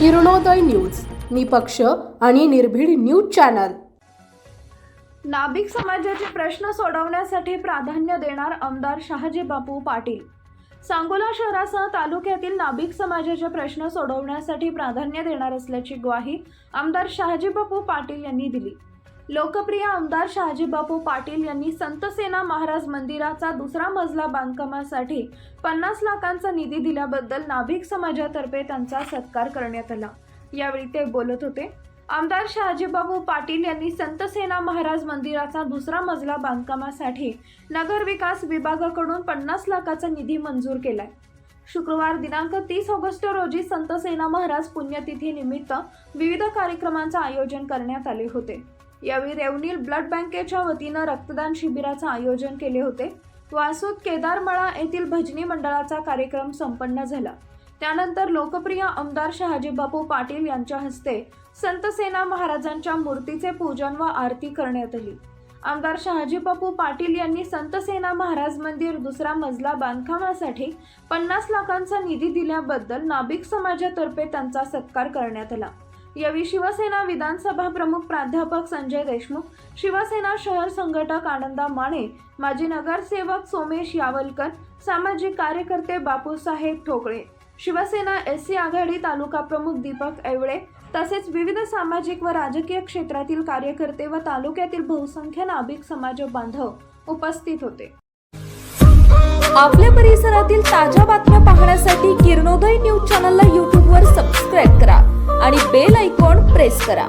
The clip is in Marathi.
किरणोदय न्यूज निपक्ष आणि निर्भीड न्यूज चॅनल. नाभिक समाजाचे प्रश्न सोडवण्यासाठी प्राधान्य देणार आमदार शहाजी बापू पाटील. सांगोला शहरासह तालुक्यातील नाभिक समाजाचे प्रश्न सोडवण्यासाठी प्राधान्य देणार असल्याची ग्वाही आमदार शहाजी बापू पाटील यांनी दिली. लोकप्रिय आमदार शहाजीबापू पाटील यांनी संतसेना महाराज मंदिराचा दुसरा मजला बांधकामासाठी पन्नास लाखांचा निधी दिल्याबद्दल नाभिक समाजातर्फे त्यांचा सत्कार करण्यात आला. यावेळी ते बोलत होते आमदार शहाजीबाबू पाटील यांनी संतसेना महाराज मंदिराचा दुसरा मजला बांधकामासाठी नगरविकास विभागाकडून पन्नास लाखाचा निधी मंजूर केलाय. शुक्रवार दिनांक तीस ऑगस्ट रोजी संतसेना महाराज पुण्यतिथी निमित्त विविध कार्यक्रमांचं आयोजन करण्यात आले होते. यावेळी रेवनील ब्लड बँकेच्या वतीनं रक्तदान शिबिराचं आयोजन केले होते. वासूद केदारमळा येथील भजनी मंडळाचा कार्यक्रम संपन्न झाला. त्यानंतर लोकप्रिय आमदार शहाजीबापू पाटील यांच्या हस्ते संतसेना महाराजांच्या मूर्तीचे पूजन व आरती करण्यात आली. आमदार शहाजीबापू पाटील यांनी संतसेना महाराज मंदिर दुसरा मजला बांधकामासाठी पन्नास लाखांचा निधी दिल्याबद्दल नाभिक समाजातर्फे त्यांचा सत्कार करण्यात आला. यावेळी शिवसेना विधानसभा प्रमुख प्राध्यापक संजय देशमुख शिवसेना शहर संघटक आनंदा माने माजी नगरसेवक सोमेश यावलकर सामाजिक कार्यकर्ते बापूसाहेब ठोकळे शिवसेना एस सी आघाडी तालुका प्रमुख दीपक एवळे तसेच विविध सामाजिक व राजकीय क्षेत्रातील कार्यकर्ते व तालुक्यातील बहुसंख्य नाभिक समाज बांधव उपस्थित होते. आपल्या परिसरातील ताज्या बातम्या पाहण्यासाठी किरणोदय न्यूज चॅनलला पण प्रेस करा?